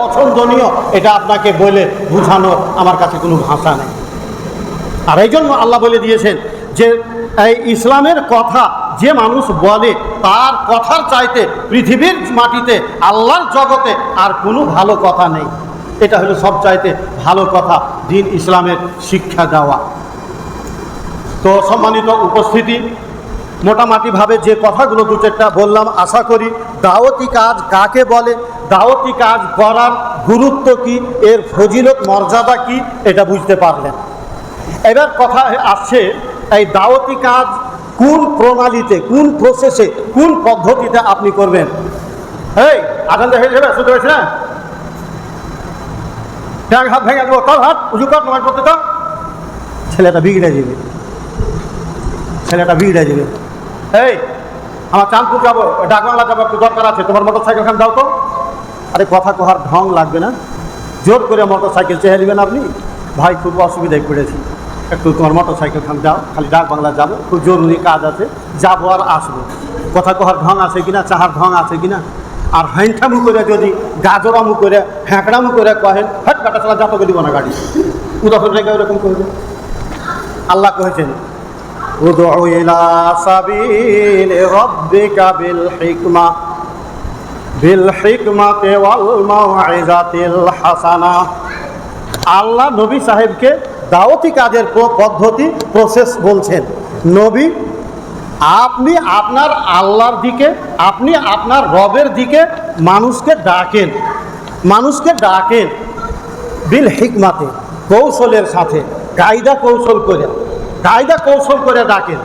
পছন্দনীয়, এটা আপনাকে বলে বোঝানোর আমার কাছে কোনো ভাষা নেই। আর এই জন্য আল্লাহ বলে দিয়েছেন যে, এই ইসলামের কথা যে মানুষ বলে, তার কথার চাইতে পৃথিবীর মাটিতে, আল্লাহর জগতে আর কোনো ভালো কথা নেই। এটা হলো সব চাইতে ভালো কথা, দিন ইসলামের শিক্ষা দেওয়া। তো সম্মানিত উপস্থিতি, মোটামুটিভাবে যে কথাগুলো দু চারটা বললাম, আশা করি দাওয়াতি কাজ কাকে বলে দাওয়াতি কাজ করার গুরুত্ব কি? এর ফজিলত, মর্যাদা কি? এটা বুঝতে পারলেন। এবার কথা আসছে এই দাওয়াতি কাজ কোন প্রণালীতে, কোন প্রসেসে কোন পদ্ধতিতে আপনি করবেন? এই আদান হয়ে যাবে, শুনতে পারছি না? ট্যাগ হাত ভেঙে দেবো তোর হাত উঁচু কর নয় করতে তো। ছেলেটা বিগড়ে যাবে। ছেলেটা বিগড়ে যাবে। এই, আমার চাঁদপুর যাব, ডাকবাংলা যাব, একটু দরকার আছে। তোমার মোটর সাইকেল খান যাও তো। আরে কথা কহার ঢং লাগবে না। জোর করে মোটর সাইকেল চেহে নেবেন আপনি। ভাই, খুব অসুবিধায় পড়েছি। একটু তোমার মোটর সাইকেল খান যাও, খালি ডাক বাংলা যাব। খুব জরুরি কাজ আছে, যাব আর আসব। কথা কহার ঢং আছে কিনা, চাহার ঢং আছে কিনা? আর হ্যাংঠামু করে যদি গাজরামু করে, হ্যাঁকড়ামু করে কহেন হ্যাট কাটা চালা যাতকে দিব না গাড়ি। উদাহরণ রেখে ওরকম করবে আল্লাহ কহেছেন উদু ইলা সাবিল রব্বিকা বিল হিকমা। বিলহিকমাতে ওয়াল হাসানা। আল্লাহ নবী সাহেবকে দাওতি কাজের পদ্ধতি প্রসেস বলছেন। নবী, আপনি আপনার আল্লাহর দিকে, আপনি আপনার রবের দিকে মানুষকে ডাকেন। মানুষকে ডাকেন বিল হিকমাতে কৌশলের সাথে। কায়দা কৌশল করে কায়দা কৌশল করে ডাকেন।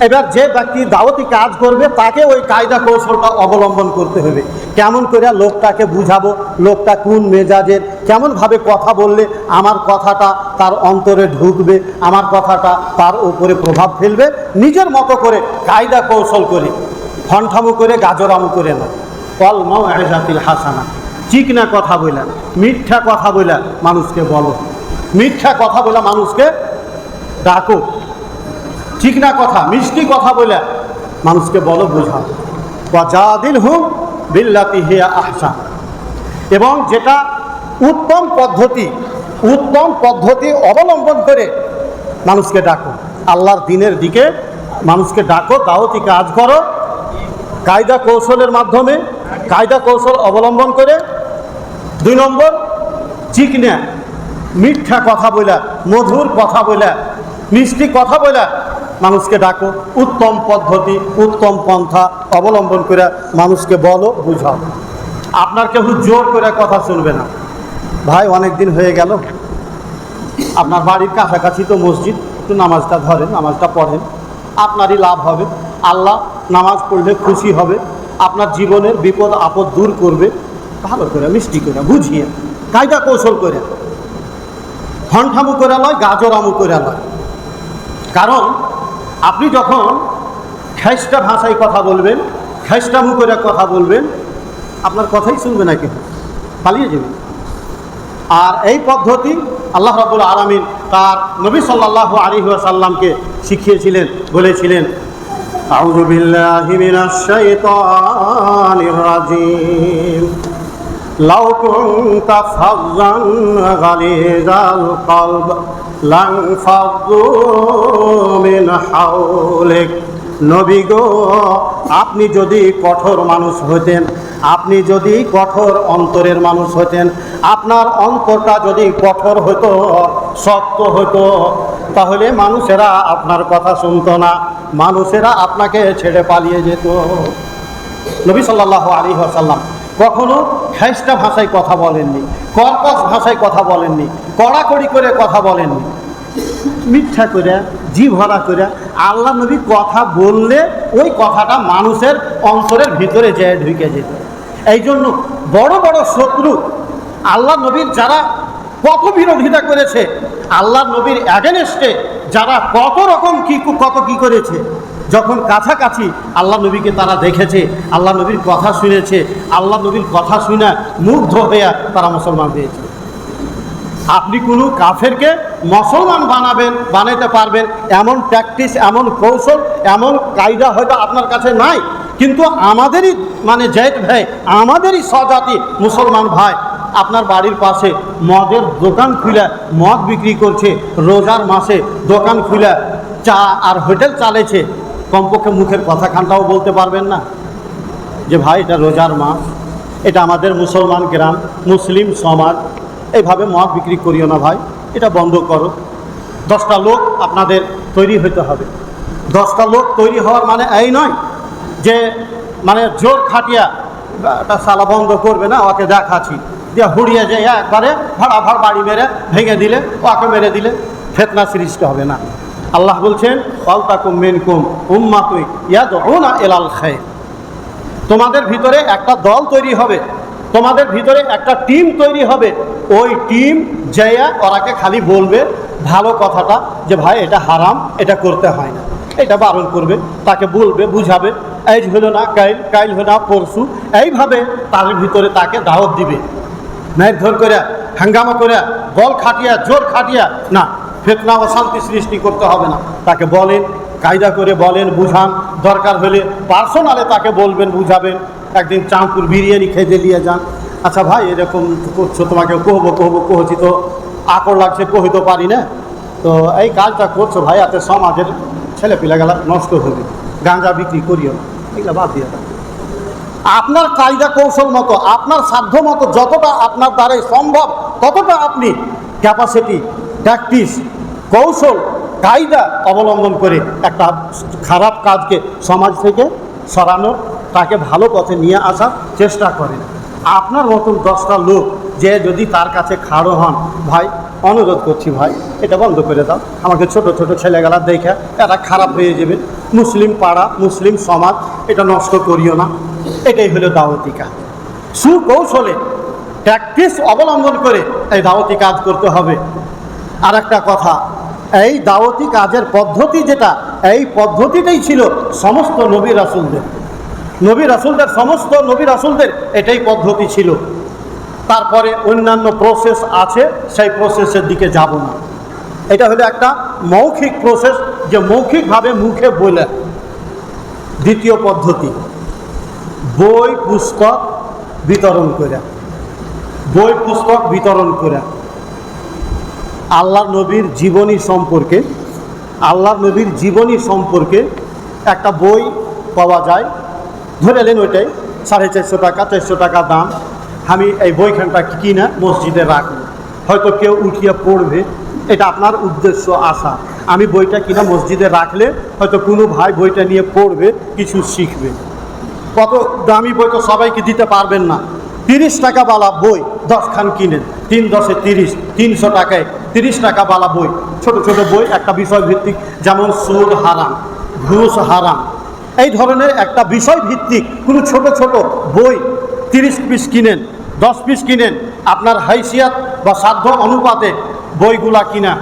এবার যে ব্যক্তি দাওয়াতি কাজ করবে, তাকে ওই কায়দা কৌশলটা অবলম্বন করতে হবে। কেমন করে লোকটাকে বুঝাবো, লোকটা কোন মেজাজের, কেমনভাবে কথা বললে আমার কথাটা তার অন্তরে ঢুকবে, আমার কথাটা তার উপরে প্রভাব ফেলবে, নিজের মতো করে কায়দা কৌশল করে ফন্ঠামু করে, গাজরামু করে না কলমাও এজাতিল হাসানা। চিকনা কথা বলে মিথ্যা কথা বলে মানুষকে বলো। মিথ্যা কথা বলে মানুষকে ডাকো। চিকনা কথা, মিষ্টি কথা বলে মানুষকে বলো বোঝাও। দিল হুম বিল্লাতি হিয়া আহসা এবং যেটা উত্তম পদ্ধতি উত্তম পদ্ধতি অবলম্বন করে মানুষকে ডাকো। আল্লাহর দিনের দিকে মানুষকে ডাকো, দাওয়াতি কাজ করো। কায়দা কৌশলের মাধ্যমে কায়দা কৌশল অবলম্বন করে। দুই নম্বর, চিকনা মিথ্যা কথা বলে, মধুর কথা বলে, মিষ্টি কথা বলে মানুষকে ডাকো, উত্তম পদ্ধতি, উত্তম পন্থা অবলম্বন করে মানুষকে বলো, বুঝাও। আপনার কেউ জোর করে কথা শুনবে না। ভাই অনেক দিন হয়ে গেল। আপনার বাড়ির কাছাকাছি তো মসজিদ, একটু নামাজটা ধরেন, নামাজটা পড়েন। আপনারই লাভ হবে। আল্লাহ নামাজ পড়লে খুশি হবে। আপনার জীবনের বিপদ, আপদ দূর করবে। ভালো করে, মিষ্টি করে, বুঝিয়ে, কায়দা কৌশল করে। ঘণ্টামু করে নয় গাজরামু করে নয় কারণ আপনি যখন খ্যাস্টা ভাষায় কথা বলবেন খ্যাসটা মুখেরা কথা বলবেন, আপনার কথাই শুনবে না কেউ, পালিয়ে যাবে। আর এই পদ্ধতি আল্লাহ রাবুল আলমিন তার নবী সাল্লাহ আলিহাসাল্লামকে শিখিয়েছিলেন, বলেছিলেন আউজুবিল্লাহ لو كنت فظا غليظ القلب لانفضوا من حولك নবী গো আপনি যদি কঠোর মানুষ হতেন আপনি যদি কঠোর অন্তরের মানুষ হতেন আপনার অন্তরটা যদি কঠোর হতো শক্ত হতো তাহলে মানুষেরা আপনার কথা শুনতো না মানুষেরা আপনাকে ছেড়ে পালিয়ে যেত নবী সাল্লাহ আলী আসাল্লাম কখনো খেসটা ভাষায় কথা বলেননি, কর্কশ ভাষায় কথা বলেননি, কড়াকড়ি করে কথা বলেননি। মিথ্যা করে জি ভরা করে আল্লাহ নবী কথা বললে ওই কথাটা মানুষের অন্তরের ভিতরে যেয়ে ঢুকে যেত। এই জন্য বড় বড় শত্রু আল্লাহ নবীর যারা কত বিরোধিতা করেছে, আল্লাহ নবীর অ্যাগেনেস্টে যারা কত রকম কি কত কি করেছে যখন কাছাকাছি আল্লাহ নবীকে তারা দেখেছে, আল্লাহ নবীর কথা শুনেছে, আল্লাহ নবীর কথা শুনে মুগ্ধ হয়ে তারা মুসলমান হয়েছে। আপনি কোনো কাফেরকে মুসলমান বানাবেন বানাতে পারবেন, এমন প্র্যাকটিস এমন কৌশল, এমন কায়দা হয়তো আপনার কাছে নাই। কিন্তু আমাদেরই মানে জেট ভাই, আমাদেরই স্বজাতি মুসলমান ভাই, আপনার বাড়ির পাশে মদের দোকান খুলে মদ বিক্রি করছে, রোজার মাসে দোকান খুলে চা আর হোটেল চালেছে কমপক্ষে মুখের কথা খানটাও বলতে পারবেন না যে ভাই, এটা রোজার মাস, এটা আমাদের মুসলমান গ্রাম, মুসলিম সমাজ, এইভাবে মদ বিক্রি করিও না ভাই, এটা বন্ধ করো। দশটা লোক আপনাদের তৈরি হতে হবে। দশটা লোক তৈরি হওয়ার মানে এই নয় যে মানে জোর খাটিয়া একটা সালা বন্ধ করবে না, ওকে দেখাচ্ছি। দিয়ে হুড়িয়ে যে একবারে ভাড়া ভাড় বাড়ি মেরে ভেঙে দিলে, ওকে মেরে দিলে ফেতনা সৃষ্টি হবে না। আল্লাহ বলছেন না এলাল তোমাদের ভিতরে একটা দল তৈরি হবে, তোমাদের ভিতরে একটা টিম তৈরি হবে। ওই টিম যেয়া ওরাকে খালি বলবে ভালো কথাটা যে, ভাই, এটা হারাম, এটা করতে হয় না। এটা বারণ করবে, তাকে বলবে, বুঝাবে, এই হলো না, কাইল কাইল হলো না, পরশু। এইভাবে তার ভিতরে তাকে দাওয়াত দিবে। ধর করে হাঙ্গামা করে বল খাটিয়া, জোর খাটিয়া, না ফেতনা অশান্তি সৃষ্টি করতে হবে না। তাকে বলেন, কায়দা করে বলেন, বুঝান। দরকার হলে পার্সোনালে তাকে বলবেন, বুঝাবেন। একদিন চাঁদপুর বিরিয়ানি খেতে নিয়ে যান। আচ্ছা ভাই, এরকম করছ, তোমাকে কহবো কহবো কহছি তো আকর লাগছে, কহিতে পারি না? তো এই কাজটা করছ ভাই, এতে সমাজের ছেলে পিলাগুলা নষ্ট হবে। গাঁজা বিক্রি করিও না। এগুলো বাদ দিয়ে। আপনার কায়দা কৌশল মতো, আপনার সাধ্য মতো যতটা আপনার দ্বারাই সম্ভব, ততটা আপনি ক্যাপাসিটি প্র্যাকটিস কৌশল, কায়দা অবলম্বন করে একটা খারাপ কাজকে সমাজ থেকে সরানো তাকে ভালো পথে নিয়ে আসার চেষ্টা করেন আপনার মতন দশটা লোক যে যদি তার কাছে খাড়ো হন, ভাই, অনুরোধ করছি ভাই, এটা বন্ধ করে দাও। আমাকে ছোট ছোট ছেলেগুলা দেখে এরা খারাপ হয়ে যাবে। মুসলিম পাড়া, মুসলিম সমাজ, এটা নষ্ট করিও না। এটাই হলো দাওয়াতি কাজ। সুকৌশলে প্র্যাকটিস অবলম্বন করে এই দাওয়াতি কাজ করতে হবে। আর একটা কথা এই দাওয়াতি কাজের পদ্ধতি যেটা, এই পদ্ধতিটাই ছিল সমস্ত নবী রাসুলদের। নবী রাসুলদের, সমস্ত নবী রাসুলদের এটাই পদ্ধতি ছিল। তারপরে অন্যান্য প্রসেস আছে, সেই প্রসেসের দিকে যাব না। এটা হলো একটা মৌখিক প্রসেস যে মৌখিকভাবে মুখে বলে। দ্বিতীয় পদ্ধতি, বই, পুস্তক বিতরণ করে। বই, পুস্তক বিতরণ করে। আল্লাহ নবীর জীবনী সম্পর্কে, আল্লাহ নবীর জীবনী সম্পর্কে একটা বই পাওয়া যায়। ধরে নেন ওইটাই, সাড়ে চারশো টাকা চারশো টাকা দাম। আমি এই বইখানটা কিনা মসজিদে রাখব। হয়তো কেউ উঠিয়ে পড়বে। এটা আপনার উদ্দেশ্য আসা আমি বইটা কিনা মসজিদে রাখলে হয়তো কোনো ভাই বইটা নিয়ে পড়বে, কিছু শিখবে। কত দামি বই তো সবাইকে দিতে পারবেন না। তিরিশ টাকা বালা বই, দশখান কিনেন। তিন দশে তিরিশ, তিনশো টাকায় তিরিশ টাকা বালা বই, ছোট ছোট বই, একটা বিষয় ভিত্তিক যেমন সুদ হারাম, ঘুষ হারাম। এই ধরনের একটা বিষয় ভিত্তিক কোনো ছোট ছোট বই তিরিশ পিস কিনেন, দশ পিস কিনেন, আপনার হাইসিয়াত বা সাধ্য অনুপাতে বইগুলা কিনা।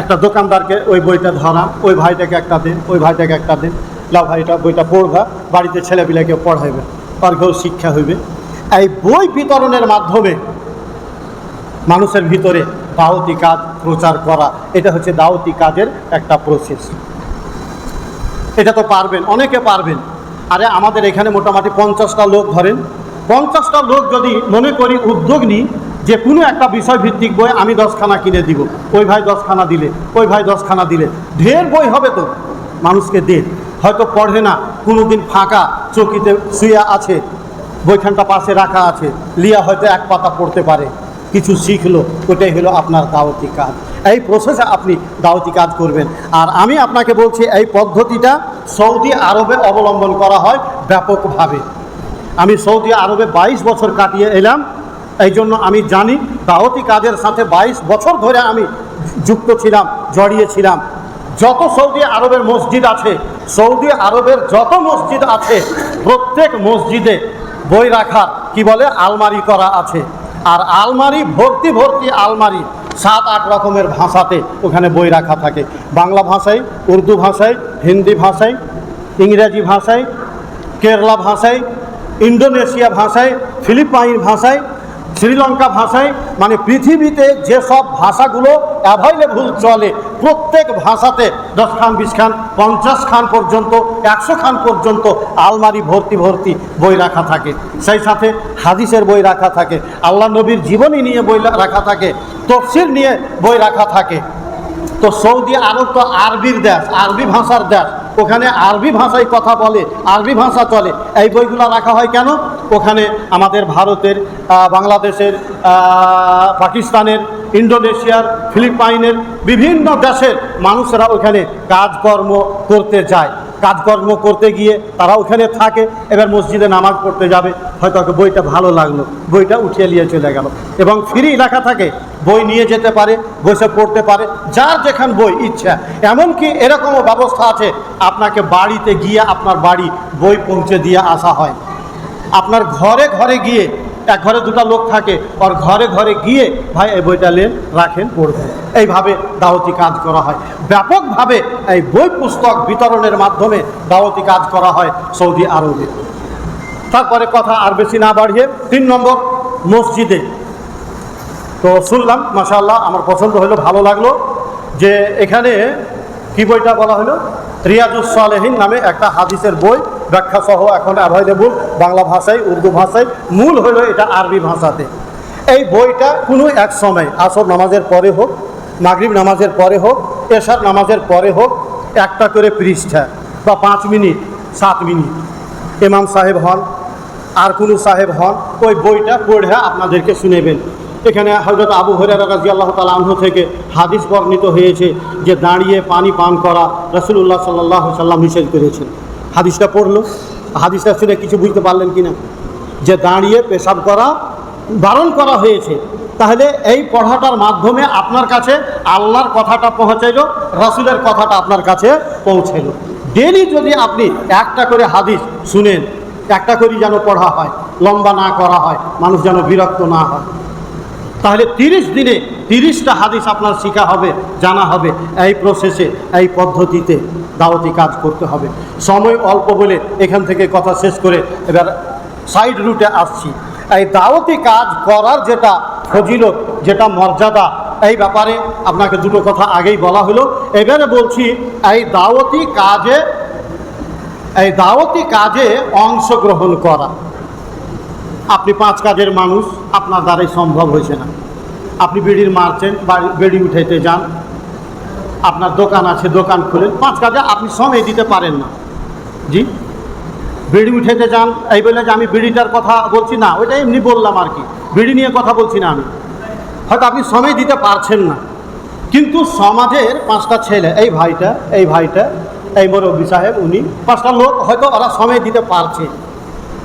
একটা দোকানদারকে ওই বইটা ধরা, ওই ভাইটাকে একটা দিন, ওই ভাইটাকে একটা দিন লাভ ভাইটা বইটা পড়বা, বাড়িতে ছেলেপিলাকে পড়াইবে অর্ঘ্য শিক্ষা হইবে। এই বই বিতরণের মাধ্যমে মানুষের ভিতরে দাওতি কাজ প্রচার করা। এটা হচ্ছে দাওতি কাজের একটা প্রসেস এটা তো পারবেন, অনেকে পারবেন। আরে আমাদের এখানে মোটামুটি পঞ্চাশটা লোক ধরেন। পঞ্চাশটা লোক যদি মনে করি উদ্যোগ নিই যে কোনো একটা বিষয় ভিত্তিক বই আমি দশখানা কিনে দিব। ওই ভাই দশখানা দিলে, ওই ভাই দশখানা দিলে। ঢের বই হবে তো। মানুষকে দে। হয়তো পড়ে না কোনো দিন ফাঁকা চকিতে শুয়ে আছে, বইখানটা পাশে রাখা আছে। লিয়া হয়তো এক পাতা পড়তে পারে। কিছু শিখলো, ওটাই হলো আপনার দাওয়াতি কাজ। এই প্রসেসে আপনি দাওয়াতি কাজ করবেন। আর আমি আপনাকে বলছি, এই পদ্ধতিটা সৌদি আরবে অবলম্বন করা হয় ব্যাপকভাবে। আমি সৌদি আরবে বাইশ বছর কাটিয়ে এলাম। এই জন্য আমি জানি, দাওয়াতি কাজের সাথে বাইশ বছর ধরে আমি যুক্ত ছিলাম জড়িয়েছিলাম যত সৌদি আরবের মসজিদ আছে, সৌদি আরবের যত মসজিদ আছে, প্রত্যেক মসজিদে বই রাখার, কি বলে, আলমারি করা আছে। আর আলমারি, ভর্তি ভর্তি আলমারি, সাত, আট রকমের ভাষাতে ওখানে বই রাখা থাকে। বাংলা ভাষায়, উর্দু ভাষায়, হিন্দি ভাষায়, ইংরেজি ভাষায়, কেরলা ভাষায়, ইন্দোনেশিয়া ভাষায়, ফিলিপাইন ভাষায় শ্রীলঙ্কা ভাষায় মানে পৃথিবীতে যেসব ভাষাগুলো অ্যাভেলেবল চলে, প্রত্যেক ভাষাতে দশ খান, বিশ খান, পঞ্চাশ খান পর্যন্ত, একশো খান পর্যন্ত আলমারি ভর্তি ভর্তি বই রাখা থাকে। সেই সাথে হাদিসের বই রাখা থাকে, আল্লাহ নবীর জীবনী নিয়ে বই রাখা থাকে তফসির নিয়ে বই রাখা থাকে। তো সৌদি আরব তো আরবির দেশ, আরবি ভাষার দেশ। ওখানে আরবি ভাষায় কথা বলে, আরবি ভাষা চলে। এই বইগুলো রাখা হয় কেন? ওখানে আমাদের ভারতের বাংলাদেশের পাকিস্তানের ইন্ডোনেশিয়ার ফিলিপাইনের বিভিন্ন দেশের মানুষেরা ওখানে কাজকর্ম করতে যায়। কাজকর্ম করতে গিয়ে তারা ওখানে থাকে, এবার মসজিদে নামাজ পড়তে যাবে। হয়তো বইটা ভালো লাগল, বইটা উঠিয়ে নিয়ে চলে গেল। এবং ফ্রি লেখা থাকে, বই নিয়ে যেতে পারে, বসে পড়তে পারে, যার যেখান বই ইচ্ছা। এমনকি এরকমও ব্যবস্থা আছে, আপনাকে বাড়িতে গিয়ে আপনার বাড়ি বই পৌঁছে দিয়ে আসা হয়। আপনার ঘরে ঘরে গিয়ে, এক ঘরে দুটো লোক থাকে, ওর ঘরে ঘরে গিয়ে ভাই এই বইটা নেন রাখেন, পড়বেন। এইভাবে দাওয়াতি কাজ করা হয়। ব্যাপকভাবে এই বই পুস্তক বিতরণের মাধ্যমে দাওয়াতি কাজ করা হয় সৌদি আরবে। তারপরে কথা আর বেশি না বাড়িয়ে, তিন নম্বর, মসজিদে। তো শুনলাম, মাশাআল্লাহ, আমার পছন্দ হলো, ভালো লাগল যে এখানে কি বইটা বলা হলো? রিয়াজুস সালেহিন নামে একটা হাদিসের বই ব্যাখ্যা সহ এখন অ্যাভেলেবল বাংলা ভাষায়, উর্দু ভাষায়। মূল হলো এটা আরবি ভাষাতে। এই বইটা কোনো এক সময়, আসর নামাজের পরে হোক, মাগরিব নামাজের পরে হোক, এশার নামাজের পরে হোক, একটা করে পৃষ্ঠা বা পাঁচ মিনিট, সাত মিনিট। ইমাম সাহেব হন, আর কোনো সাহেব হন, ওই বইটা পড়ে আপনাদেরকে শুনেবেন। এখানে হজরত আবু হরিয়ারা রাজি আল্লাহ তালাহ থেকে হাদিস বর্ণিত হয়েছে যে দাঁড়িয়ে পানি পান করা রসুল্লাহ সাল্লাহ সাল্লাম নিষেধ করেছেন। হাদিসটা পড়ল। হাদিসটা শুনে কিছু বুঝতে পারলেন কি না যে দাঁড়িয়ে পেশাব করা, বারণ করা হয়েছে। তাহলে এই পড়াটার মাধ্যমে আপনার কাছে আল্লাহর কথাটা পৌঁছাইল, রসুলের কথাটা আপনার কাছে পৌঁছাইল। ডেলি যদি আপনি একটা করে হাদিস শুনেন, একটা করেই যেন পড়া হয়, লম্বা না করা হয়, মানুষ যেন বিরক্ত না হয়। তাহলে তিরিশ দিনে তিরিশটা হাদিস আপনার শিখা হবে, জানা হবে। এই প্রসেসে এই পদ্ধতিতে দাওয়াতি কাজ করতে হবে। সময় অল্প বলে এখান থেকে কথা শেষ করে এবার সাইড রুটে আসছি। এই দাওয়াতি কাজ করার যেটা ফজিলত, যেটা মর্যাদা, এই ব্যাপারে আপনাকে দুটো কথা আগেই বলা হলো। এবারে বলছি, এই দাওয়াতি কাজে, এই দাওয়াতি কাজে অংশগ্রহণ করা। আপনি পাঁচ কাজের মানুষ, আপনার দ্বারাই সম্ভব হয়েছে না। আপনি বিড়ির মারছেন, বাড়ি বেড়ি উঠাইতে যান, আপনার দোকান আছে, দোকান খুলেন, পাঁচ কাজে আপনি সময় দিতে পারেন না। জি? বিড়ি উঠাইতে যান, এই বলে যে আমি বিড়িটার কথা বলছি না, ওইটা এমনি বললাম আর কি। বিড়ি নিয়ে কথা বলছি না আমি। হয়তো আপনি সময় দিতে পারছেন না। কিন্তু সমাজের পাঁচটা ছেলে, এই ভাইটা এই ভাইটা, এই মুরব্বী সাহেব, উনি পাঁচটা লোক হয়তো ওরা সময় দিতে পারছে।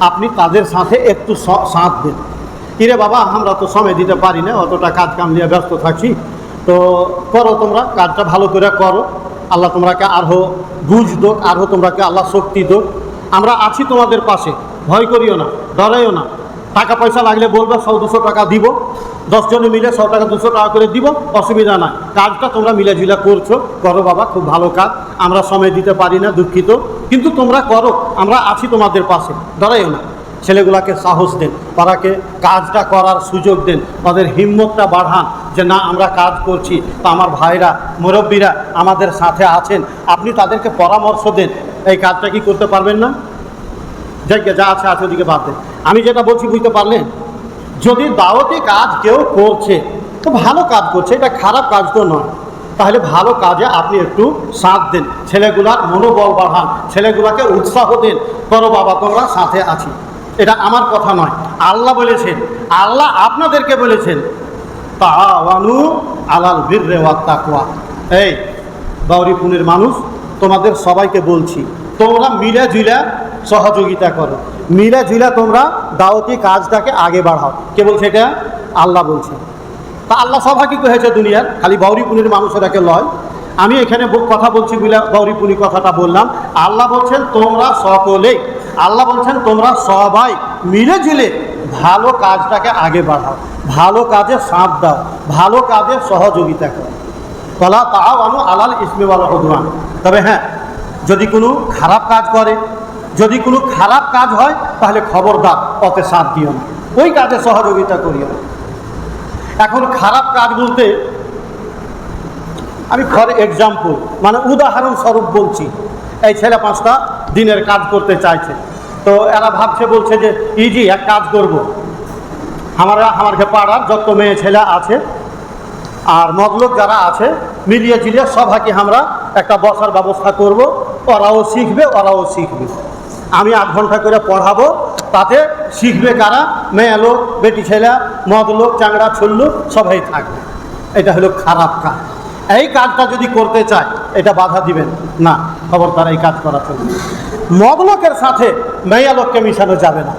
আপনি তাদের সাথে একটু সাথ দিন। কিরে বাবা, আমরা তো সময় দিতে পারি না, অতটা কাজ কাম নিয়ে ব্যস্ত থাকছি তো করো তোমরা, কাজটা ভালো করে করো। আল্লাহ তোমরাকে আরও বুঝ দোক আরও তোমরাকে আল্লাহ শক্তি দোক। আমরা আছি তোমাদের পাশে, ভয় করিও না, ডরাইও না। টাকা পয়সা লাগলে বলবে সৌ দুশো টাকা দিব। দশজনে মিলে সৌ টাকা দুশো টাকা করে দিব, অসুবিধা নাই। কাজটা তোমরা মিলেঝুলে করছ। করো বাবা, খুব ভালো কাজ। আমরা সময় দিতে পারি না, দুঃখিত। কিন্তু তোমরা করো, আমরা আছি তোমাদের পাশে। ডরাইও না। ছেলেগুলাকে সাহস দেন। তারাকে কাজটা করার সুযোগ দেন। তাদের হিম্মতটা বাড়ান যে, না, আমরা কাজ করছি। তা আমার ভাইরা, মুরব্বীরা আমাদের সাথে আছেন। আপনি তাদেরকে পরামর্শ দেন। এই কাজটা কি করতে পারবেন না? যাই যা আছে আছে ওদিকে বাদ দেন আমি যেটা বলছি বুঝতে পারলেন যদি দাওয়াতি কাজ কেউ করছে, তো ভালো কাজ করছে, এটা খারাপ কাজ তো নয়। তাহলে ভালো কাজে আপনি একটু সাথ দেন। ছেলেগুলার মনোবল বাড়ান, ছেলেগুলাকে উৎসাহ দেন, করো বাবা, তোমরা সাথে আছি। এটা আমার কথা নয়। আল্লাহ বলেছেন, আল্লাহ আপনাদেরকে বলেছেন, তাওয়ানু আলাল বীর তাকুয়া এই গৌরীপুনের মানুষ, তোমাদের সবাইকে বলছি, তোমরা মিলে ঝুলে সহযোগিতা করো। মিলে ঝুলে তোমরা দাওয়াতি কাজটাকে আগে বাড়াও। কে বলছে এটা? আল্লাহ বলছে। তা আল্লাহ সভা কি হয়েছে দুনিয়ার? খালি গৌরীপুনের মানুষেরাকে লয়। আমি এখানে কথা বলছি বলে গৌরীপুনি কথাটা বললাম। আল্লাহ বলছেন, তোমরা সকলেই আল্লাহ বলছেন, তোমরা সবাই মিলে ঝুলে ভালো কাজটাকে আগে বাড়াও। ভালো কাজে সাঁত দাও। ভালো কাজে সহযোগিতা করো। কলা তাও আনু আলাল ইসমিওয়াল তবে হ্যাঁ যদি কোনো খারাপ কাজ করে যদি কোনো খারাপ কাজ হয়, তাহলে খবরদার, অতে সাথ দিও না। ওই কাজে সহযোগিতা করিও এখন খারাপ কাজ বলতে, আমি ফর এক্সাম্পল মানে উদাহরণস্বরূপ বলছি, এই ছেলে পাঁচটা দিনের কাজ করতে চাইছে। তো এরা ভাবছে, বলছে যে, ইজি, এক কাজ করব। আমরা আমাকে পাড়ার যত মেয়ে ছেলে আছে, আর মতলব যারা আছে মিলিয়ে ঝিলিয়ে সবাইকে আমরা একটা বসার ব্যবস্থা করব। ওরাও শিখবে ওরাও শিখবে। আমি আধ ঘণ্টা করে পড়াবো। তাতে শিখবে কারা? মেয়ে লোক, বেটি ছেলে, মদ লোক, চাংড়া, ছুল্লু, সবাই থাকবে। এটা হলো খারাপ কাজ। এই কাজটা যদি করতে চায়, এটা বাধা দিবেন। না, খবরদার এই কাজ করা চলবে মদ লোকের সাথে মেয়া লোককে মিশানো যাবে না।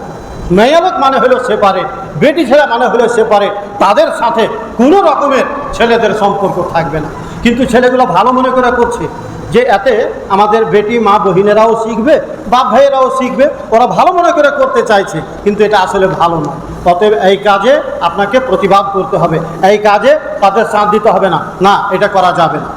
মেয়া লোক মানে হলো সেপারে বেটি ছেলে মানে হলো সেপারে তাদের সাথে কোনো রকমের ছেলেদের সম্পর্ক থাকবে না। কিন্তু ছেলেগুলো ভালো মনে করে করছে। যে এতে আমাদের বেটি, মা, বহিনেরাও শিখবে, বাপ ভাইয়েরাও শিখবে, ওরা ভালো মনে করে করতে চাইছে, কিন্তু এটা আসলে ভালো না। অতএব এই কাজে আপনাকে প্রতিবাদ করতে হবে, এই কাজে তাদের সাথ দিতে হবে না। না, এটা করা যাবে না।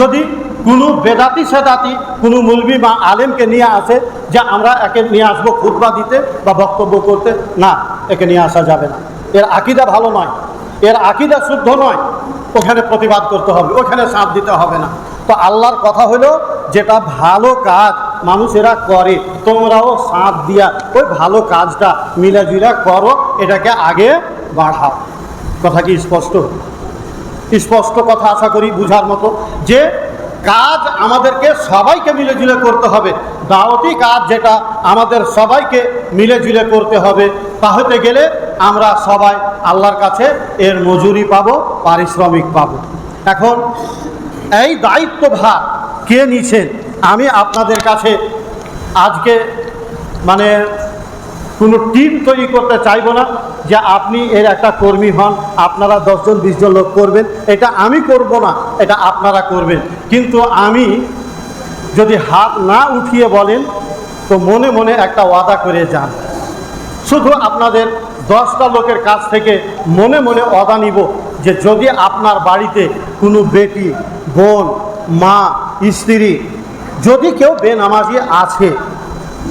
যদি কোনো বেদাতি সেদাতি, কোনো মুলবি বা আলেমকে নিয়ে আসে, যে আমরা একে নিয়ে আসব খুতবা দিতে বা বক্তব্য করতে, না, একে নিয়ে আসা যাবে না। এর আকিদা ভালো নয়। এর আকিদা শুদ্ধ নয়। ওখানে প্রতিবাদ করতে হবে, ওখানে সাথ দিতে হবে না। তো আল্লাহর কথা হলো, যেটা ভালো কাজ মানুষেরা করে, তোমরাও সাথ দিয়া ওই ভালো কাজটা মিলাজুলা করো, এটাকে আগে বাড়াও। কথা কি স্পষ্ট? স্পষ্ট কথা আশা করি বুঝার মতো। যে কাজ আমাদেরকে সবাইকে মিলেজুলে করতে হবে, দাওয়াতি কাজ যেটা আমাদের সবাইকে মিলেজুলে করতে হবে, তা হতে গেলে আমরা সবাই আল্লাহর কাছে এর মজুরি পাবো, পারিশ্রমিক পাবো। এখন এই দায়িত্বভার কে নিছেন? আমি আপনাদের কাছে আজকে মানে কোনো টিম তৈরি করতে চাইব না যে আপনি এর একটা কর্মী হন, আপনারা দশজন, বিশজন লোক করবেন। এটা আমি করব না, এটা আপনারা করবেন। কিন্তু আমি যদি হাত না উঠিয়ে বলেন, তো মনে মনে একটা ওয়াদা করে যান। শুধু আপনাদের দশটা লোকের কাছ থেকে মনে মনে অদা নিব। যে যদি আপনার বাড়িতে কোনো বেটি, বোন, মা, স্ত্রী যদি কেউ বেনামাজি আছে,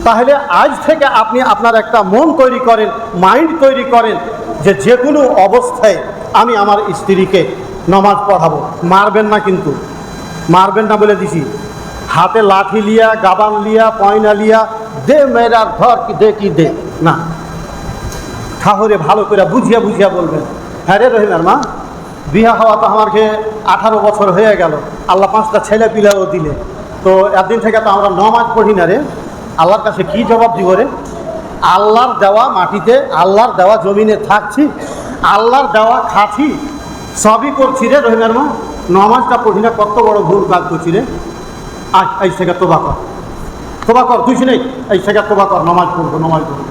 তাহলে আজ থেকে আপনি আপনার একটা মন তৈরি করেন, মাইন্ড তৈরি করেন যে যে কোনো অবস্থায় আমি আমার স্ত্রীকে নমাজ পড়াবো। মারবেন না কিন্তু। মারবেন না বলে দিছি। হাতে লাঠি লিয়া, গাবান লিয়া, পয়না লিয়া, দে মেয়েরার ধর কি, দে কি দে। না। ঠাহরে ভালো করে বুঝিয়া বুঝিয়া বলবেন। হ্যাঁ রে রহিমার মা। বিয়া হওয়া তো আমাকে আঠারো বছর হয়ে গেল। আল্লাহ পাঁচটা ছেলে পিলাও দিলে। তো একদিন থেকে তো আমরা নমাজ পড়ি না রে। আল্লাহর কাছে কি জবাব দিব রে? আল্লাহর দেওয়া মাটিতে, আল্লাহর দেওয়া জমিনে থাকছি, আল্লাহর দেওয়া খাচ্ছি সবই করছি রে রহিমার মা। নমাজটা পড়ি না, কত বড় ভুল কাজ করছি রে। আজ এই থেকে তোবা কর। তোবা কর, তুই নেই এই থেকে তোবা কর, নমাজ পড়ব নমাজ পড়ব।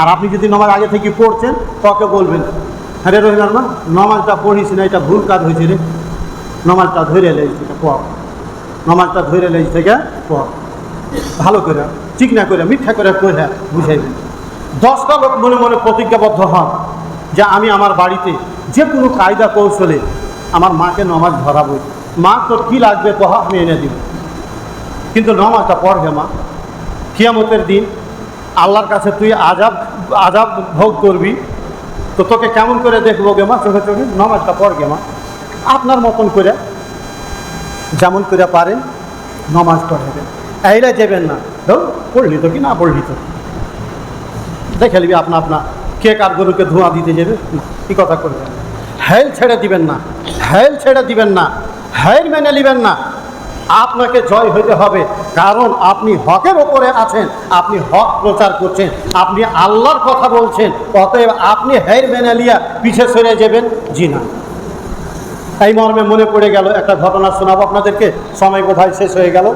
আর আপনি যদি নমাজ আগে থেকে পড়ছেন তোকে বলবেন হ্যাঁ রে রহিমার মা নমাজটা পড়িস না, এটা ভুল কাজ হয়েছে রে। নমাজটা ধরে লেজ থেকে পড়। নমাজটা ধরে লেজ থেকে পড়। ভালো করে চিকনা করে, মিথ্যা করে করে বুঝাইবেন দশটা লোক মনে মনে প্রতিজ্ঞাবদ্ধ হন যে আমি আমার বাড়িতে যে কোনো কায়দা কৌশলে আমার মাকে নমাজ ধরাবো। মা, তোর কী লাগবে কহা, আমি এনে দিব। কিন্তু নমাজটা পড়বে মা। কিয়ামতের দিন আল্লাহর কাছে তুই আজাব আজাব ভোগ করবি। তো তোকে কেমন করে দেখব গে মা চোখে চোখে নমাজটা পড় গে মা আপনার মতন করে, যেমন করে পারেন নমাজ পড়াবেন এইরা যাবেন না। ধর পড়লি তো কি না পড়লি তো? দেখে নিবি আপনা আপনা, কে কার গরুকে ধোঁয়া দিতে যাবে কি কথা করবেন হেল ছেড়ে দিবেন না, হেল ছেড়ে দিবেন না, হেল মেনে নিবেন না। আপনাকে জয় হইতে হবে। কারণ আপনি হকের ওপরে আছেন, আপনি হক প্রচার করছেন, আপনি আল্লাহর কথা বলছেন, অতএব আপনি হের মেনে লিয়া পিছে সরে যাবেন। জি না। এই মর্মে মনে পড়ে গেল, একটা ঘটনা শোনাবো আপনাদেরকে। সময় বোধহয় শেষ হয়ে গেল।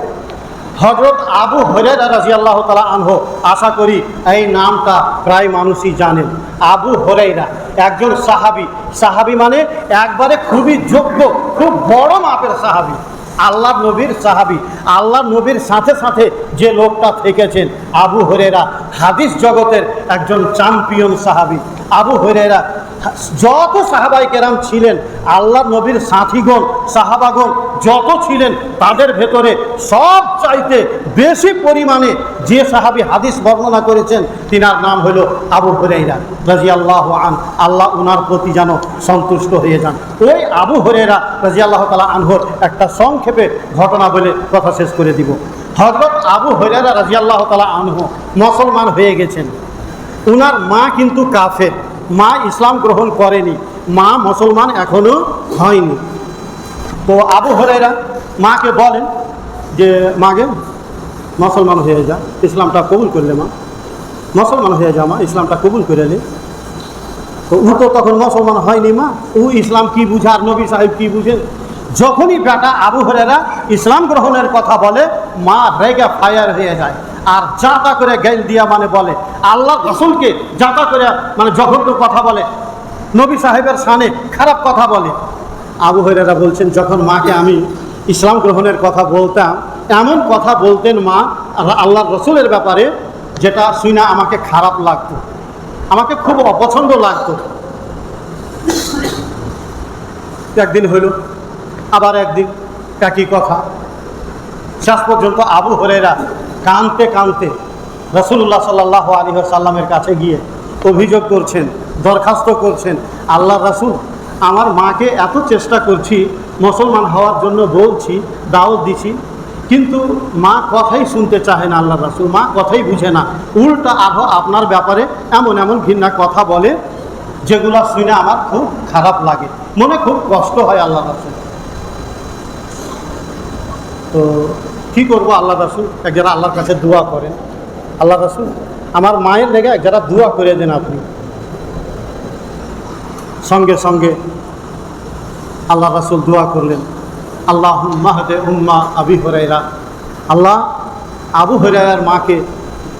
হজরত আবু হরেরা রাজি আল্লাহ তালা আনহ, আশা করি এই নামটা প্রায় মানুষই জানেন। আবু হরেইরা একজন সাহাবি। সাহাবি মানে একবারে খুবই যোগ্য, খুব বড় মাপের সাহাবি। আল্লাহ নবীর সাহাবি, আল্লাহ নবীর সাথে সাথে যে লোকটা থেকেছেন, আবু হরেরা হাদিস জগতের একজন চ্যাম্পিয়ন সাহাবি। আবু হরেরা যত সাহাবাই কেরাম ছিলেন, আল্লাহ নবীর সাথীগণ, সাহাবাগণ যত ছিলেন, তাদের ভেতরে সব চাইতে বেশি পরিমাণে যে সাহাবি হাদিস বর্ণনা করেছেন, তিনার নাম হলো আবু হরেইরা রাজি আল্লাহ আন, আল্লাহ উনার প্রতি যেন সন্তুষ্ট হয়ে যান। ওই আবু হরেরা রাজি আল্লাহ তালা আনহর একটা সংক্ষেপে ঘটনা বলে কথা শেষ করে দিব। হজরত আবু হরেরা রাজি আল্লাহ তালা আনহ মুসলমান হয়ে গেছেন। উনার মা কিন্তু কাফের। মা ইসলাম গ্রহণ করেনি, মা মুসলমান এখনও হয়নি। তো আবু হরেরা মাকে বলেন যে মাকে মুসলমান হয়ে যা, ইসলামটা কবুল করলে মা, মুসলমান হয়ে যা মা, ইসলামটা কবুল করে নে। তো ও তো তখন মুসলমান হয়নি মা, ও ইসলাম কি বুঝে আর নবী সাহেব কি বুঝে? যখনই বেটা আবু হরেরা ইসলাম গ্রহণের কথা বলে, মা রেগে ফায়ার হয়ে যায়। আর যা যাতা করে গেল দিয়া মানে বলে, আল্লাহ রসুলকে যাতা করে মানে জঘন্য কথা বলে, নবী সাহেবের সানে খারাপ কথা বলে। আবু হরেরা বলছেন, যখন মাকে আমি ইসলাম গ্রহণের কথা বলতাম, এমন কথা বলতেন মা আল্লাহ রসুলের ব্যাপারে যেটা শুনে আমাকে খারাপ লাগতো, আমাকে খুব অপছন্দ লাগতো। একদিন হইল, আবার একদিন একই কথা। শেষ পর্যন্ত আবু হরেরা কানতে কানতে রসুল্লাহ সাল্লাহ আলী সাল্লামের কাছে গিয়ে অভিযোগ করছেন, দরখাস্ত করছেন আল্লাহ রাসুল, আমার মাকে এত চেষ্টা করছি, মুসলমান হওয়ার জন্য বলছি, দাওয়াত দিছি, কিন্তু মা কথাই শুনতে চাহে না আল্লাহ রাসুল, মা কথাই বুঝে না। উল্টা আরও আপনার ব্যাপারে এমন এমন ঘৃণা কথা বলে, যেগুলো শুনে আমার খুব খারাপ লাগে। মনে খুব কষ্ট হয় আল্লাহ রাসুল। তো কী করব আল্লাহ রাসুল? এক যারা আল্লাহর কাছে দোয়া করেন। আল্লাহ রাসুল, আমার মায়ের লেগে এক যারা দোয়া করে দেন আপনি। সঙ্গে সঙ্গে আল্লাহ রাসুল দোয়া করলেন আল্লাহ মাহদে উম্মা আবি হরাইরা আল্লাহ, আবু হরাইয়ার মাকে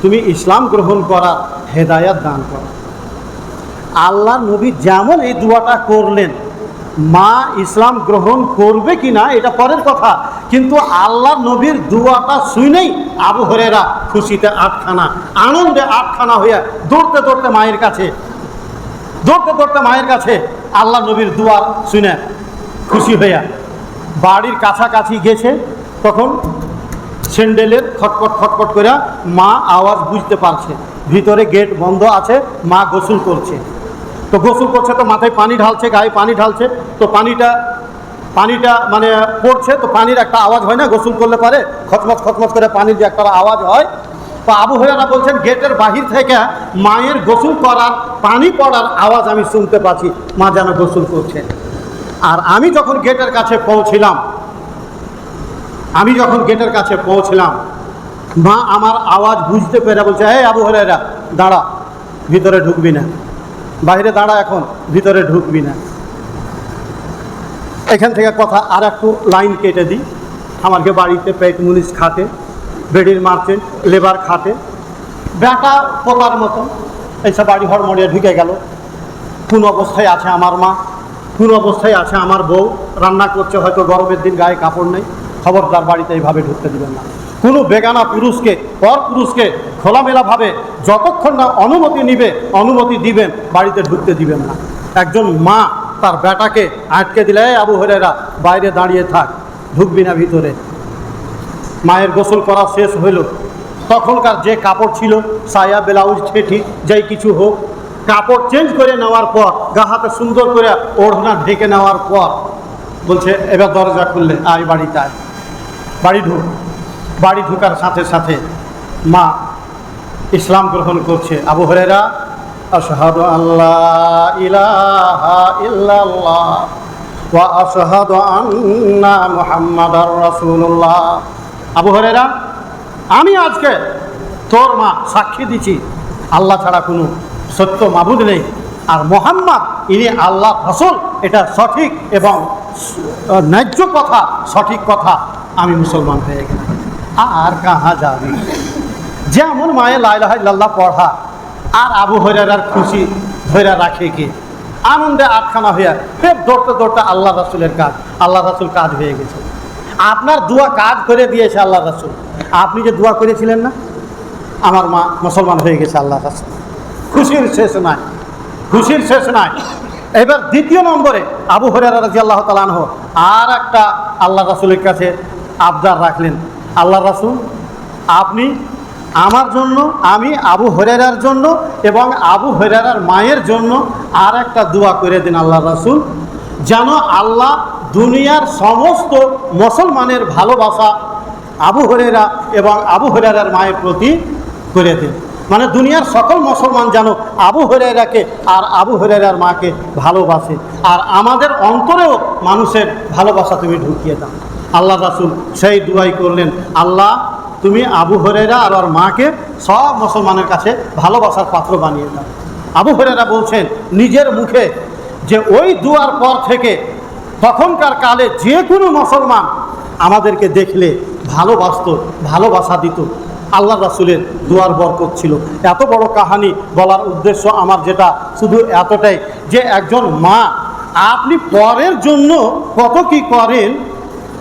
তুমি ইসলাম গ্রহণ করার হেদায়াত দান করো। আল্লাহ নবী যেমন এই দোয়াটা করলেন মা ইসলাম গ্রহণ করবে কি না, এটা পরের কথা। কিন্তু আল্লাহ নবীর দুয়াটা শুনেই আবু হরেরা খুশিতে আটখানা, আনন্দে আটখানা হইয়া দৌড়তে দৌড়তে মায়ের কাছে, দৌড়তে দৌড়তে মায়ের কাছে আল্লাহ নবীর দুয়ার শুনে খুশি হইয়া বাড়ির কাছাকাছি গেছে। তখন স্যান্ডেলের খটখট খটখট করে মা আওয়াজ বুঝতে পারছে, ভিতরে গেট বন্ধ আছে, মা গোসল করছে। তো গোসল করছে, তো মাথায় পানি ঢালছে, গায়ে পানি ঢালছে, তো পানিটা পানিটা মানে পড়ছে, তো পানির একটা আওয়াজ হয় না, গোসল করলে পারে, খচমচ খচমচ করে পানির যে একটা আওয়াজ হয়। তো আবু হইয়ারা বলছেন, গেটের বাহির থেকে মায়ের গোসল করার, পানি পড়ার আওয়াজ আমি শুনতে পাচ্ছি, মা যেন গোসল করছে। আর আমি যখন গেটের কাছে পৌঁছিলাম, আমি যখন গেটের কাছে পৌঁছলাম, মা আমার আওয়াজ বুঝতে পেরে বলছে, এই আবু হরেরা দাঁড়া, ভিতরে ঢুকবি না। বাইরে দাঁড়া এখন, ভিতরে ঢুকবি না। এখান থেকে কথা আর একটু লাইন কেটে দিই। আমাকে বাড়িতে পেট মুনিশ খাতে বেডির মার্চেন্ট লেবার খাতে বেটা পোকার মতো এইসব বাড়ি ঘর মরিয়া ঢুকে গেল। কোন অবস্থায় আছে আমার মা? কোন অবস্থায় আছে আমার বউ? রান্না করছে, হয়তো গরমের দিন গায়ে কাপড় নেই। খবরদার বাড়িতে এইভাবে ঢুকতে দিবেন না। কোনো বেগানা পুরুষকে, পর পুরুষকে খোলামেলাভাবে যতক্ষণ না অনুমতি নিবে, অনুমতি দিবেন, বাড়িতে ঢুকতে দিবেন না। একজন মা তার বেটাকে আটকে দিলে, "এই আবু হরেরা বাইরে দাঁড়িয়ে থাক, ঢুকবি না ভিতরে। মায়ের গোসল করা শেষ হইল তখনকার যে কাপড় ছিল সায়া ব্লাউজ, ঠেঠি, যাই কিছু হোক, কাপড় চেঞ্জ করে নেওয়ার পর, গা হাতে সুন্দর করে ওড়না ঢেকে নেওয়ার পর, বলছে, এবার দরজা খুললে, আয় বাড়িতে আয়। বাড়ি ঢুক, বাড়ি ঢুকার সাথে সাথে মা ইসলাম গ্রহণ করছে। আবু হরেরা আশহাদু আল্লাহ ওয়া আশহাদু আন্না মুহাম্মাদার রাসূলুল্লাহ। আবু হরেরা আমি আজকে তোর মা সাক্ষী দিচ্ছি আল্লাহ ছাড়া কোনো সত্য মাবুদ নেই। আর মোহাম্মদ, ইনি আল্লাহ রসুল, এটা সঠিক এবং ন্যায্য কথা, সঠিক কথা আমি মুসলমান হয়ে গেলাম। আর কাহা যাবি? যেমন মায়ে লাইলাহ ইল্লাল্লাহ পড়া আর আবু হরার খুশি ধরে রাখে কি? আনন্দে আটখানা হইয়া ফের দৌড়তে দৌড়তে আল্লাহ রাসুলের কাজ, আল্লাহ রাসুল কাজ হয়ে গেছে। আপনার দোয়া কাজ করে দিয়েছে আল্লাহ রাসুল। আপনি যে দোয়া করেছিলেন না? আমার মা মুসলমান হয়ে গেছে আল্লাহ রাসুল। খুশির শেষ নাই, খুশির শেষ নাই। এবার দ্বিতীয় নম্বরে আবু হরিয়ারা রাজি আল্লাহ তালানহ আর একটা আল্লাহ রাসুলের কাছে আবদার রাখলেন। আল্লাহ রাসুল, আপনি আমার জন্য, আমি আবু হরেরার জন্য এবং আবু হরেরার মায়ের জন্য আর একটা দোয়া করে দিন আল্লাহ রাসুল। যেন আল্লাহ দুনিয়ার সমস্ত মুসলমানের ভালোবাসা আবু হরেরা এবং আবু হরেরার মায়ের প্রতি করে দিন। মানে দুনিয়ার সকল মুসলমান যেন আবু হরেরাকে আর আবু হরেরার মাকে ভালোবাসে। আর আমাদের অন্তরেও মানুষের ভালোবাসা তুমি ঢুকিয়ে দাও। আল্লাহ রাসুল সেই দুয়াই করলেন, আল্লাহ তুমি আবু হরেরা আর ওর মাকে সব মুসলমানের কাছে ভালোবাসার পাত্র বানিয়ে দাও। আবু হরেরা বলছেন, নিজের মুখে যে ওই দুয়ার পর থেকে তখনকার কালে যে কোনো মুসলমান আমাদেরকে দেখলে ভালোবাসত, ভালোবাসা দিত। আল্লাহ রাসুলের দুয়ার বরকত ছিল। এত বড় কাহানি বলার উদ্দেশ্য আমার যেটা শুধু এতটাই যে একজন মা, আপনি পরের জন্য কত কি করেন,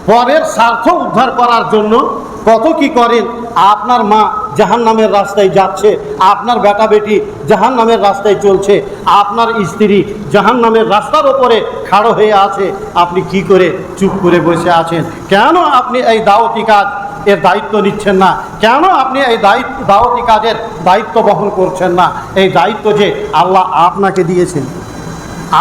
পরের স্বার্থ উদ্ধার করার জন্য কত কি করেন? আপনার মা জাহান নামের রাস্তায় যাচ্ছে, আপনার বেটা বেটি জাহান নামের রাস্তায় চলছে, আপনার স্ত্রী জাহান নামের রাস্তার ওপরে খাড়ো হয়ে আছে, আপনি কি করে চুপ করে বসে আছেন? কেন আপনি এই দাওয়াতি কাজ এর দায়িত্ব নিচ্ছেন না? কেন আপনি এই দায়িত্ব, দাওয়াতি কাজের দায়িত্ব বহন করছেন না? এই দায়িত্ব যে আল্লাহ আপনাকে দিয়েছেন।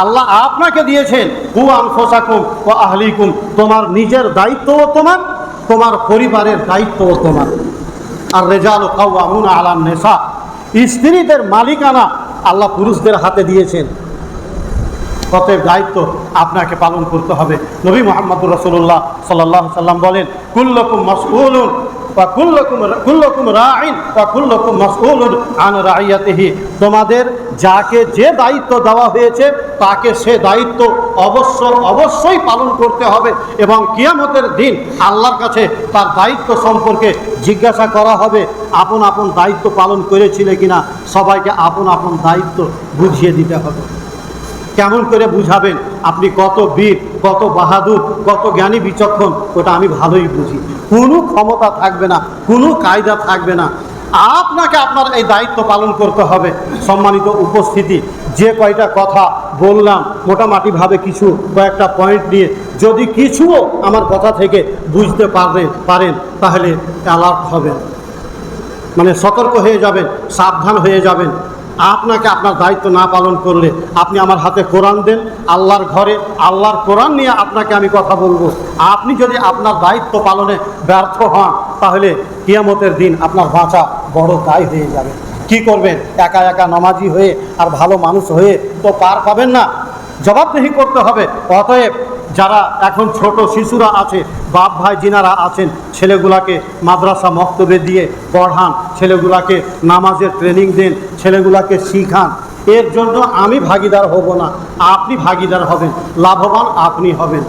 আল্লাহ আপনাকে দিয়েছেন। কু আনফোসাকুম ও আহলিকুম, তোমার নিজের দায়িত্বও তোমার তোমার পরিবারের দায়িত্ব তোমার। আর রেজাল কাউন আলাম নেশা স্ত্রীদের মালিকানা আল্লাহ পুরুষদের হাতে দিয়েছেন। কতের দায়িত্ব আপনাকে পালন করতে হবে। নবী মোহাম্মদুর রসুল্লাহ সাল্লাহ সাল্লাম বলেন, কুল্লকুম মসউলুন তোমাদের যাকে যে দায়িত্ব দেওয়া হয়েছে, তাকে সে দায়িত্ব অবশ্য, অবশ্যই পালন করতে হবে এবং কিয়ামতের দিন আল্লাহর কাছে তার দায়িত্ব সম্পর্কে জিজ্ঞাসা করা হবে, আপন আপন দায়িত্ব পালন করেছিলে কিনা? সবাইকে আপন আপন দায়িত্ব বুঝিয়ে দিতে হবে। কেমন করে বুঝাবেন? আপনি কত বীর, কত বাহাদুর, কত জ্ঞানী বিচক্ষণ, ওটা আমি ভালোই বুঝি। কোনো ক্ষমতা থাকবে না, কোনো কায়দা থাকবে না। আপনাকে আপনার এই দায়িত্ব পালন করতে হবে। সম্মানিত উপস্থিতি, যে কয়টা কথা বললাম, মোটামুটিভাবে কিছু কয়েকটা পয়েন্ট নিয়ে, যদি কিছুও আমার কথা থেকে বুঝতে পারবে পারেন, তাহলে অ্যালার্ট হবেন। মানে সতর্ক হয়ে যাবেন, সাবধান হয়ে যাবেন। আপনাকে আপনার দায়িত্ব না পালন করলে আপনি আমার হাতে কোরআন দেন, আল্লাহর ঘরে, আল্লাহর কোরআন নিয়ে আপনাকে আমি কথা বলব। আপনি যদি আপনার দায়িত্ব পালনে ব্যর্থ হন, তাহলে কিয়ামতের দিন আপনার বাঁচা বড় দায় হয়ে যাবে। কি করবেন? একা একা নমাজি হয়ে আর ভালো মানুষ হয়ে তো পার পাবেন না। জবাবদেহি করতে হবে। অতএব যারা এখন ছোট শিশুরা আছে, বাপ ভাই যিনারা আছেন, ছেলেগুলাকে মাদ্রাসা মক্তবে দিয়ে পড়ান, ছেলেগুলাকে নামাজের ট্রেনিং দেন, ছেলেগুলাকে শিখান। এর জন্য আমি ভাগিদার হব না, আপনি ভাগিদার হবেন, লাভবান আপনি হবেন।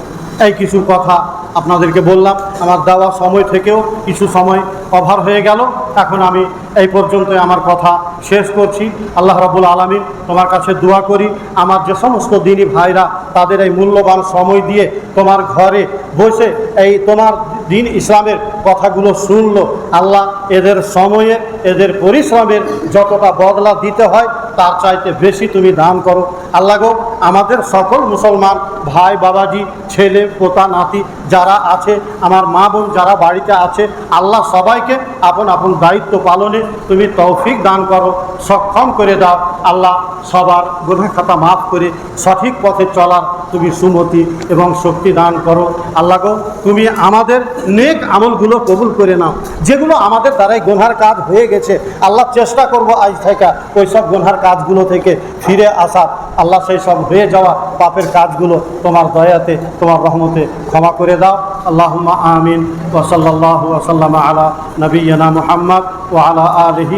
এই কিছু কথা আপনাদেরকে বললাম, আমার দেওয়া সময় থেকেও কিছু সময় অভার হয়ে গেল, এখন আমি এই পর্যন্ত আমার কথা শেষ করছি। আল্লাহ রাবুল আলমিন তোমার কাছে দোয়া করি। আমার যে সমস্ত দিনী ভাইরা, তাদের এই মূল্যবান সময় দিয়ে তোমার ঘরে বসে এই তোমার দিন ইসলামের কথাগুলো শুনলো। আল্লাহ, এদের সময়ে, এদের পরিশ্রমের যতটা বদলা দিতে হয়, তার চাইতে বেশি তুমি দান করো। আল্লাহ গো, আমাদের সকল মুসলমান ভাই, বাবাজি, ছেলে, পোতা, নাতি যারা আছে, আমার মা বোন যারা বাড়িতে আছে, আল্লাহ সবাইকে আপন আপন দায়িত্ব পালনে তুমি তৌফিক দান করো, সক্ষম করে দাও। আল্লাহ সবার গুনা খাতা মাফ করে সঠিক পথে চলার তুমি সুমতি এবং শক্তি দান করো। আল্লাহ গো, তুমি আমাদের নেক আমলগুলো কবুল করে নাও। যেগুলো আমাদের দ্বারাই গোনহার কাজ হয়ে গেছে। আল্লাহ চেষ্টা করব আজ থেকে ওই সব গোনহার কাজগুলো থেকে ফিরে আসা। আল্লাহ সেই সব হয়ে যাওয়া পাপের কাজগুলো তোমার দয়াতে, তোমার রহমতে ক্ষমা করে দাও। আল্লাহ আমিন। ওসল্লাহ ওসাল্লাম আলা নবীনা মুহাম্মদ ও আলা আলহি